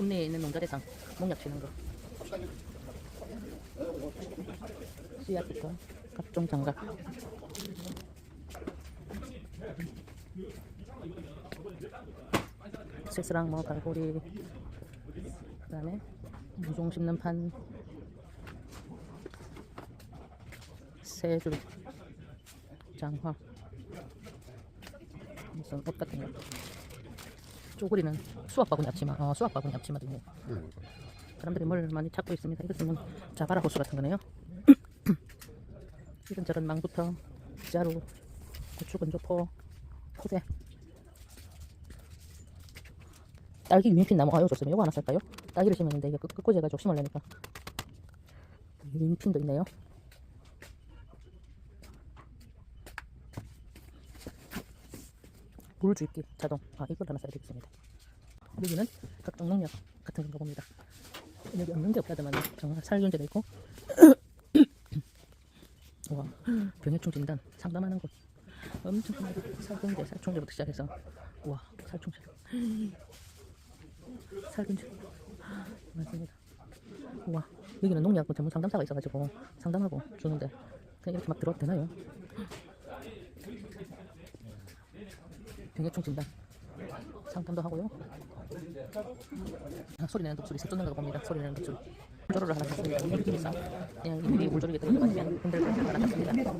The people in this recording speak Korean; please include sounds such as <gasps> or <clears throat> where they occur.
읍내에 있는 농가대상 농약 치는 거. 씨앗부터 각종 장갑. 색스랑 뭐 갈고리 그 다음에 무종 씹는 판 세줄 장화 무슨 옷 같은 거 쪼그리는 수학 바구니 앞치마 어 수학 바구니 앞치마도 있네 응. 사람들이 뭘 많이 찾고 있습니다. 이것은 자바라 호수 같은 거네요. <clears throat> 이런저런 망부터 자루 고추 건조포 포대 딸기 유인핀 나무 아유 좋습니다. 이거 하나 살까요? 딸기를 심었는데 이게 끝- 끝꽂이 해가지고 심으려니까. 유인핀도 있네요 물 주입기 자동. 아 이걸 하나 써야 되겠습니다. 여기는 각종 농약 같은 건가 봅니다. 여기 없는 게 없다더만 정말 살균제도 있고. <coughs> 와 병해충 진단 상담하는 곳. 엄청 큽니다 살균제 살충제부터 시작해서. 와 살충제. <gasps> 살균제. <gasps> 맞습니다. 와 여기는 농약 전문 상담사가 있어가지고 상담하고 주는데 그냥 이렇게 막 들어도 되나요? 병해충 진단. 상담도 하고요. 아, 소리 내는 독수리 새 쫓는 거 봅니다. 소리 내는 독수리. 조로를 하나 샀습니다. 이렇게 해서 그냥 이 물조리기 들어가면 흔들흔들 하나 샀습니다